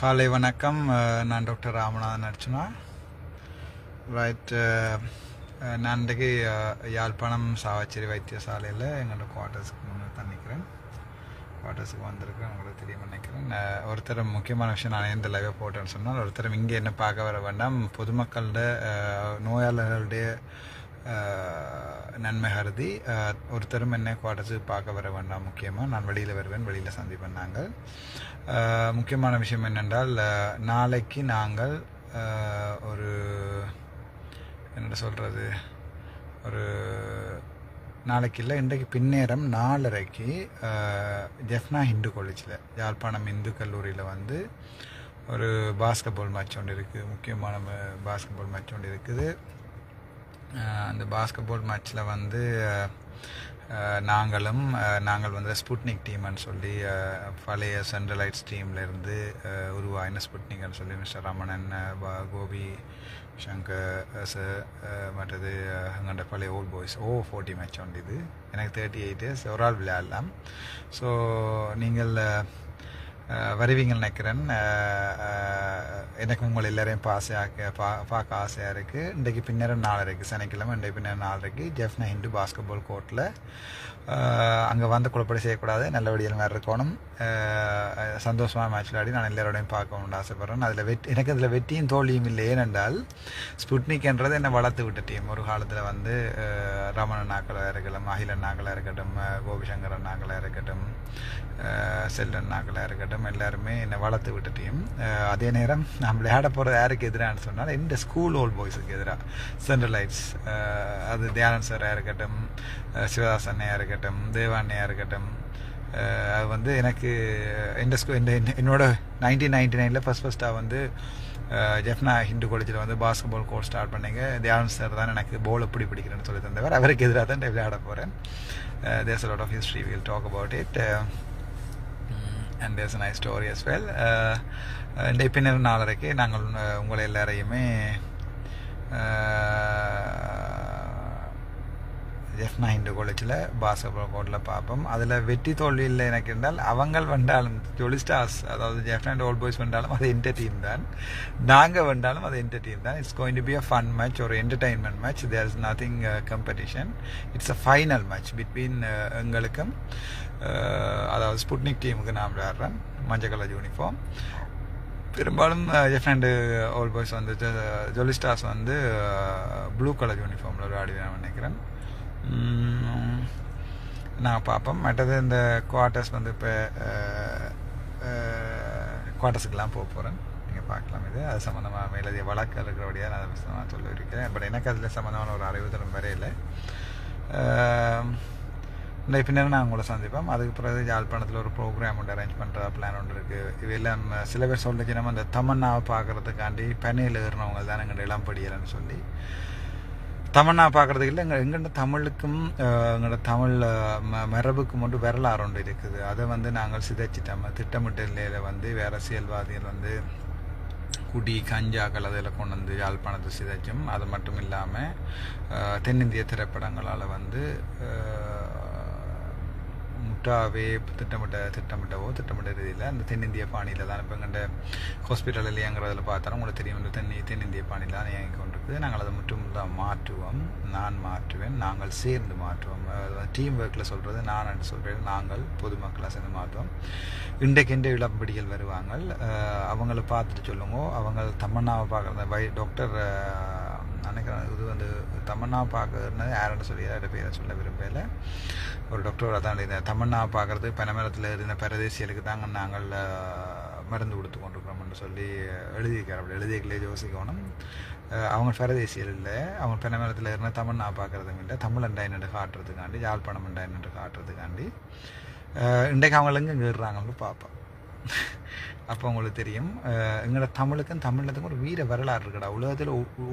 காலை வணக்கம். நான் டாக்டர் ராமநாதன் அர்ச்சனா. ரைட் நான் இன்றைக்கு யாழ்ப்பாணம் சாவச்சேரி வைத்தியசாலையில் எங்களோட குவார்ட்டர்ஸ்க்கு முன்னே தண்ணிக்கிறேன் குவார்ட்டர்ஸுக்கு வந்திருக்கேன் உங்களுக்கு தெரியும் நினைக்கிறேன். ஒருத்தர் முக்கியமான விஷயம் நான் எந்த லைவாக போட்டேன்னு சொன்னால் ஒருத்தர் இங்கே என்ன பார்க்க வர வேண்டாம். பொதுமக்களோட நோயாளர்களுடைய நன்மை கருதி ஒருத்தரும் என்ன குவாட்டர்ஸு பார்க்க வர வேண்டாம் முக்கியமாக நான் வெளியில் வருவேன் வெளியில் சந்திப்பேன் நாங்கள். முக்கியமான விஷயம் என்னென்றால் நாளைக்கு நாங்கள் ஒரு என்ன சொல்கிறது ஒரு நாளைக்கு இல்லை இன்றைக்கு பின்னேரம் நாலரைக்கு ஜெஃப்னா ஹிந்து காலேஜில் யாழ்ப்பாணம் இந்து கல்லூரியில் வந்து ஒரு பாஸ்கெட்பால் மேட்ச் ஒன்று இருக்குது. முக்கியமான பாஸ்கெட்பால் மேட்ச் ஒன்று இருக்குது. அந்த பாஸ்கெட்பால் மேட்ச்சில் வந்து நாங்களும் நாங்கள் வந்து ஸ்புட்னிக் டீம்னு சொல்லி பழைய பழைய சென்ட்ரலைட்ஸ் டீம்லேருந்து உருவாயின ஸ்புட்னிக்னு சொல்லி மிஸ்டர் ரமணன் கோபி சங்கர் சார் மற்றது அங்கே பழைய ஓல்ட் பாய்ஸ் ஓ ஃபோர்ட்டி மேட்ச் ஒன்று இது. எனக்கு தேர்ட்டி எயிட் இயர்ஸ் ஒரு ஆள் விளையாடலாம். ஸோ நீங்கள் வருவீங்கன்னு நினைக்கிறேன். எனக்கு உங்களை எல்லாரையும் பாசையாக பா பார்க்க ஆசையாக இருக்குது இன்றைக்கு நாள் இருக்குது சனிக்கிழமை இன்றைக்கு பின்னே நாள் இருக்குது ஜெஃப்னா ஹிந்து பாஸ்கெட்பால் கோர்ட்டில் அங்கே வந்து குழப்படி செய்யக்கூடாது. நல்லபடியாக வேறு இருக்கணும். சந்தோஷமாக மேட்ச் விளையாடி நான் எல்லாரோடையும் பார்க்கணும்னு ஆசைப்பட்றேன். அதில் வெற்றி எனக்கு அதில் வெற்றியும் தோல்வியும் இல்லை. ஏனென்றால் ஸ்புட்னிக்ன்றது என்னை வளர்த்து விட்ட டீம் ஒரு காலத்தில் வந்து ரமண ரமணன் நாக்களாக இருக்கட்டும் அகிலன் நாக்களாக இருக்கட்டும் கோபிசங்கரன் நாக்களாக இருக்கட்டும் செல்லன் நாக்களாக இருக்கட்டும் விட்டுட்டோம் எல்லாருமே என்னை வளர்த்து விட்டுட்டையும் அதே நேரம் நான் விளையாட போகிறது யாருக்கு எதிரான்னு சொன்னால் இந்த ஸ்கூல் ஓல்ட் பாய்ஸுக்கு எதிராக சென்ட்ரலைட்ஸ் அது தியானன் சாராக இருக்கட்டும் சிவதாஸ் அண்ணையாக இருக்கட்டும் தேவாண்ணையாக இருக்கட்டும். அது வந்து எனக்கு இந்த ஸ்கூ இந்த என்னோட நைன்டீன் நைன்டி நைனில் ஃபஸ்ட் ஃபஸ்ட்டாக வந்து ஜெஃப்னா ஹிந்து காலேஜில் வந்து பாஸ்கெட்பால் கோர்ஸ் ஸ்டார்ட் பண்ணிங்க. தியானம் சார் தான் எனக்கு போல் எப்படி பிடிக்கிறேன்னு சொல்லி தந்தவர். அவருக்கு எதிராக தான் நான் விளையாட போகிறேன் there's lot of history will talk about it and there's nice story as well இன்றைய பின்னர் நாளரைக்கு நாங்கள் உங்களை எல்லாரையுமே எஃப் ஹிந்து காலேஜில் பாஸ்கெட்பால் கோர்ட்டில் பார்ப்போம் அதில் வெற்றி தோல்வி இல்லை எனக்கு இருந்தால் அவங்கள் வந்தாலும் ஜொலிஸ்டார்ஸ் அதாவது ஜெஃப்னா அண்ட் ஓல்ட் பாய்ஸ் வந்தாலும் அது என்டர் டீம் தான்? நாங்கள் வந்தாலும் அது என்டர் டீம் தான்? It's going to be a fun match ஒரு entertainment match there is nothing competition it's a final match between எங்களுக்கும் uh, அதாவது ஸ்புட்னிக் டீமுக்கு நான் விளையாடுறேன். மஞ்சள் கலர் யூனிஃபார்ம் பெரும்பாலும் எஃப் அண்டு ஓல்ட் பாய்ஸ் வந்து ஜொலிஸ்டார்ஸ் வந்து ப்ளூ கலர் யூனிஃபார்மில் விளையாடுவேன் நினைக்கிறேன். நான் பார்ப்போம் மற்றது இந்த குவார்ட்டர்ஸ் வந்து இப்போ குவார்ட்டர்ஸுக்கெலாம் போக போகிறேன் நீங்கள் பார்க்கலாம் இது. அது சம்மந்தமாக மேலதிக வழக்கு இருக்கிறபடியாக நான் அதை நான் சொல்லியிருக்கிறேன். பட் எனக்கு அதில் சம்மந்தமான ஒரு அறிவு தரும் வரையில் இந்த பின்னர் நான் உங்களை சந்திப்போம். அதுக்கு பிறகு யாழ்ப்பாணத்தில் ஒரு ப்ரோக்ராம் ஒன்று அரேஞ்ச் பண்ணுற பிளான் ஒன்று இருக்குது இவையெல்லாம் சில பேர் சொல்லிச்சு நம்ம இந்த தமன்னாவை பார்க்குறதுக்காண்டி பனையில் ஏறினவங்க தான் எங்கள் இளம் சொல்லி. தமிழ்னா பார்க்குறதுக்கு இல்லை எங்கள் எங்கள்கிட்ட தமிழுக்கும் எங்களோட தமிழ் ம மரபுக்கும் மட்டும் வரலாறு ஒன்று இருக்குது. அதை வந்து நாங்கள் சிதைச்சிட்டோம். திட்டமிட்ட நிலையில் வந்து வேறு அரசியல்வாதிகள் வந்து குடி கஞ்சாக்கள் அதில் கொண்டு வந்து யாழ்ப்பாணத்தை சிதைச்சும் அது மட்டும் இல்லாமல் தென்னிந்திய திரைப்படங்களால் வந்து முட்டாவே திட்டமிட்ட திட்டமிட்டவோ திட்டமிட்ட ரீதியில் அந்த தென்னிந்திய பாணியில் தான். இப்போ எங்கள்கிட்ட ஹாஸ்பிட்டலில் இயங்குறதில் பார்த்தாலும் உங்களுக்கு தெரியும். தென்னி தென்னிந்திய பாணியில் தான் இயங்கி கொண்டிருக்குது. நாங்கள் அதை மட்டும் தான் மாற்றுவோம் நான் மாற்றுவேன் நாங்கள் சேர்ந்து மாற்றுவோம். டீம் ஒர்க்கில் சொல்கிறது நான் என்று சொல்கிறேன் நாங்கள் பொதுமக்களாக சேர்ந்து மாற்றுவோம். இன்றைக்கு இன்றைய வருவாங்க அவங்கள பார்த்துட்டு சொல்லுங்க. அவங்க தமன்னாவை பார்க்குற வை டாக்டர் நினைக்கிறேன் இது வந்து தமன்னா பார்க்கறது யாருன்னு சொல்லி யாரோட பேரை சொல்ல விரும்பல. ஒரு டாக்டர் அதான் தமன்னா பார்க்கறது பனமரத்தில் இருந்த பரதேசிகளுக்கு தாங்க நாங்கள் மருந்து கொடுத்து கொண்டிருக்கிறோம்னு சொல்லி எழுதியிருக்கார். அப்படி எழுதிக்கலே யோசிக்கணும். அவங்க பரதேசியல் இல்லை. அவங்க பெனமரத்தில் இருந்த நான் பார்க்குறதும் இல்லை. தமிழ் என்னென்று காட்டுறதுக்காண்டி யாழ்ப்பாணம் அண்டாயின்னு காட்டுறதுக்காண்டி இன்றைக்கு அவங்க எங்கே கேடுறாங்கன்னு பார்ப்போம். அப்போ உங்களுக்கு தெரியும். எங்களோட தமிழுக்கும் தமிழத்துக்கும் ஒரு வீர வரலாறு இருக்குடா. உலகத்தில்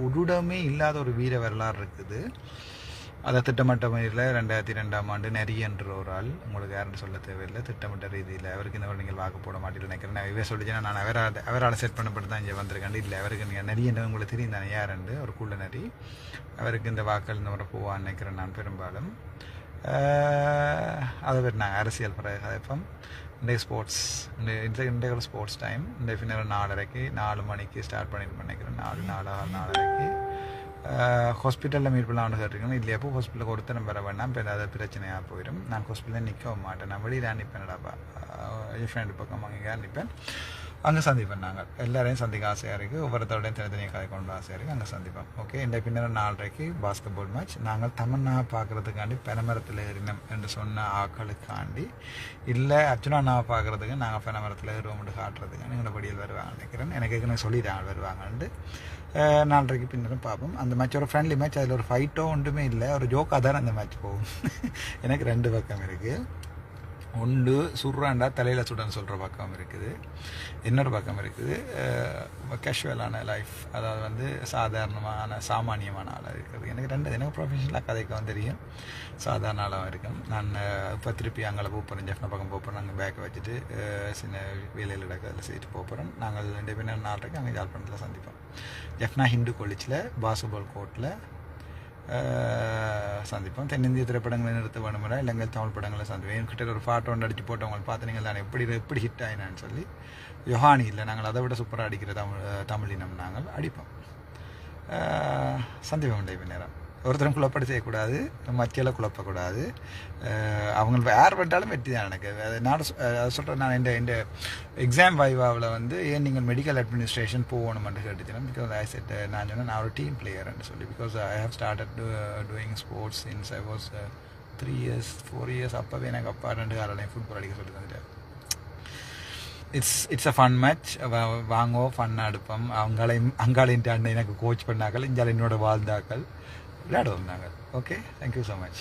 உருடமே இல்லாத ஒரு வீர வரலாறு இருக்குது. அதை திட்டமிட்ட முறையில் ரெண்டாயிரத்தி ரெண்டாம் ஆண்டு நெறியன்ற ஒரு ஆள் உங்களுக்கு யாருன்னு சொல்ல தேவையில்லை. திட்டமிட்ட ரீதியில் அவருக்கு இந்த நீங்கள் வாக்கு போட மாட்டேன்னு நினைக்கிறேன். நான் இவே சொல்லிச்சுன்னா நான் அவரால் அவரால் செட் பண்ணப்பட்டு தான் இங்கே வந்திருக்கேன். இல்லை அவருக்கு நீங்கள் நெறியன்ற உங்களுக்கு தெரியும் தானே யாருண்டு ஒரு குள்ள நெறி. அவருக்கு இந்த வாக்கள் இந்த முறை போவான்னு நினைக்கிறேன் நான் பெரும்பாலும். அதை பேர் நாங்கள் அரசியல் பிரதேசம் இன்றைக்கு ஸ்போர்ட்ஸ் இந்த இன்றைக்கு ஒரு ஸ்போர்ட்ஸ் டைம் இந்த பின்னர் நாலரைக்கு நாலு மணிக்கு ஸ்டார்ட் பண்ணிட்டு நினைக்கிறேன். நாலு நாலு ஆறு நாலரைக்கு. ஹாஸ்பிட்டலில் மீட் பண்ணலாம்னு கேட்டிருக்கேன் இல்லையா அப்போ ஹாஸ்பிட்டலுக்கு ஒருத்தரம் வர வேண்டாம். இப்போ ஏதாவது பிரச்சனையாக போயிடும். நான் ஹாஸ்பிட்டலில் நிற்கவும் மாட்டேன். நான் வெளியில் நிற்பேன்டாப்பா என் ஃப்ரெண்டு பக்கம் அங்கே அனுப்பேன் அங்கே சந்திப்பேன் நாங்கள் எல்லாரையும் சந்திக்க ஆசையாக இருக்குது ஒவ்வொருத்தரோடையும் தனித்தனியாக கதை கொண்டு ஆசையாக இருக்குது அங்கே சந்திப்போம். ஓகே இந்த பின்னர் நாலரைக்கு பாஸ்கெட் பால் மேட்ச் நாங்கள் தமன்னா பார்க்குறதுக்காண்டி பெனமரத்தில் ஏறினோம் என்று சொன்ன ஆக்களுக்காண்டி. இல்லை அர்ச்சுனாவை பார்க்குறதுக்கு நாங்கள் பெனமரத்தில் ஏறுவோம்னு காட்டுறதுக்காண்டி எங்களை படியில் வருவாங்க நினைக்கிறேன். எனக்கு ஏற்கனவே சொல்லிடுறாங்க வருவாங்கன்ட்டு. நாலரைக்கு பின்னரும் பார்ப்போம். அந்த மேட்ச் ஒரு ஃப்ரெண்ட்லி மேட்ச் அதில் ஒரு ஃபைட்டோ ஒன்றுமே இல்லை. ஒரு ஜோக்காக தானே அந்த மேட்ச் போகும். எனக்கு ரெண்டு பக்கம் இருக்குது ஒன்று சுடுறாண்டா தலையில் சுடன்னு சொல்கிற பக்கம் இருக்குது. இன்னொரு பக்கம் இருக்குது கேஷுவலான லைஃப் அதாவது வந்து சாதாரணமான சாமானியமான ஆளாக இருக்குது எனக்கு ரெண்டு எனக்கு ப்ரொஃபஷனலாக கதைக்கவும் தெரியும். சாதாரண ஆளாகவும் இருக்கும். நான் இப்போ திருப்பி அங்கே போகிறேன் ஜெஃப்னா பக்கம் போகிறேன் நாங்கள் பேக்கை வச்சுட்டு சின்ன வேலையில் இடத்துல செய்துட்டு போகிறோம் நாங்கள் ரெண்டு பேரும் நாளைக்கு அங்கே ஜாழ்ப்பாணத்தில் சந்திப்போம். ஜெஃப்னா ஹிந்து காலேஜில் பாசுபால் கோர்ட்டில் சந்திப்போம் தென்னிந்திய திரைப்படங்களை நிறுத்த வேணுமில்ல இலங்கை தமிழ் படங்களை சந்திப்போம் என்கிட்ட ஒரு ஃபாட்டோ ஒன்று அடிச்சு போட்டவங்க பார்த்தீங்க தானே எப்படி எப்படி ஹிட் ஆயினான்னு சொல்லி யோகானி இல்லை நாங்கள் அதை விட சூப்பராக அடிக்கிற தமிழ் தமிழினம் நாங்கள் அடிப்போம் சந்திப்போம் டைப் நேரம் ஒருத்தரும் குழப்பம் செய்யக்கூடாது மத்தியில் குழப்பக்கூடாது. அவங்க யார் பண்ணாலும் வெற்றி தான் எனக்கு. அது நான் சொ- சொல்கிறேன் நான் இந்த இந்த எக்ஸாம் வைவாவில் வந்து ஏன் நீங்கள் மெடிக்கல் அட்மினிஸ்ட்ரேஷன் போகணுமென்று கேட்டுச்சுன்னா பிகாஸ் ஐ செட் நான் சொன்னேன் நான் ஒரு டீம் பிளேயர்னு சொல்லி because I have started doing sports since I was three years four years அப்போவே எனக்கு அப்பா ரெண்டு காலையும் ஃபுட்பால் அடிக்க சொல்லி தந்துட்டார். It's it's a fun match வாங்கோ ஃபன்னாக அடுப்பம் அவங்களையும் அங்காளையும் எனக்கு கோச் பண்ணாக்கள் இஞ்சால் என்னோட வாழ்ந்தாக்கள் விளையாடுவோம் நாங்கள் ஓகே தேங்க்யூ ஸோ மச்